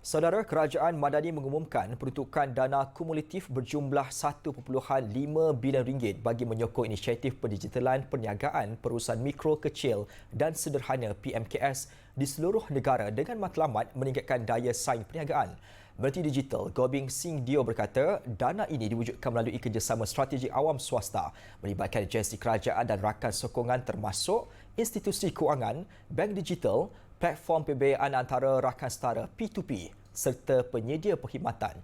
Saudara Kerajaan Madani mengumumkan peruntukan dana kumulatif berjumlah 1.5 bilion ringgit bagi menyokong inisiatif pendigitalan perniagaan perusahaan mikro kecil dan sederhana PMKS di seluruh negara dengan matlamat meningkatkan daya saing perniagaan. Menteri Digital Gobing Singh Dio berkata dana ini diwujudkan melalui kerjasama strategi awam swasta melibatkan agensi kerajaan dan rakan sokongan termasuk institusi kewangan, bank digital, platform pembiayaan antara rakan setara P2P serta penyedia perkhidmatan.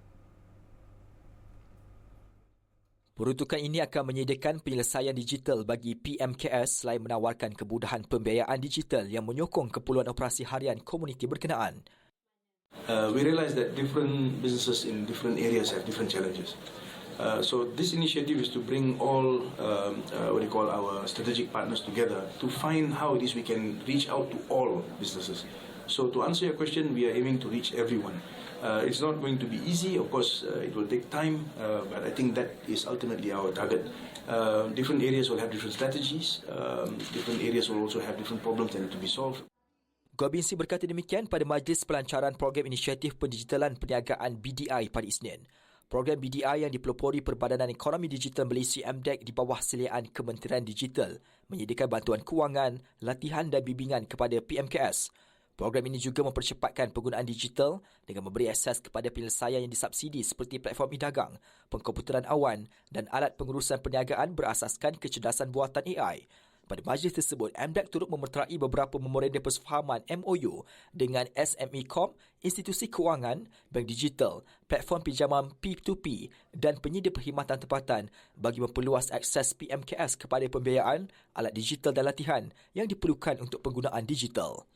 Peruntukan ini akan menyediakan penyelesaian digital bagi PMKS selain menawarkan kemudahan pembiayaan digital yang menyokong keperluan operasi harian komuniti berkenaan. Uh, we realize that different businesses in different areas have different challenges. Uh, so this initiative is to bring all um, uh, what you call our strategic partners together to find how it is we can reach out to all businesses. So to answer your question, we are aiming to reach everyone. Uh, it's not going to be easy, of course. Uh, it will take time, uh, but I think that is ultimately our target. Uh, different areas will have different strategies. Um, different areas will also have different problems that need to be solved. Gobinsi berkata demikian pada Majlis Pelancaran Program Inisiatif Pendigitalan Perniagaan BDI pada Isnin. Program BDI yang dipelopori Perbadanan Ekonomi Digital Malaysia MDEC di bawah seliaan Kementerian Digital menyediakan bantuan kewangan, latihan dan bimbingan kepada PMKS. Program ini juga mempercepatkan penggunaan digital dengan memberi akses kepada penyelesaian yang disubsidi seperti platform e-dagang, pengkomputeran awan dan alat pengurusan perniagaan berasaskan kecerdasan buatan AI pada majlis tersebut, MDEC turut memerterai beberapa memorandum persefahaman MOU dengan SME Corp, institusi kewangan, bank digital, platform pinjaman P2P dan penyedia perkhidmatan tempatan bagi memperluas akses PMKS kepada pembiayaan, alat digital dan latihan yang diperlukan untuk penggunaan digital.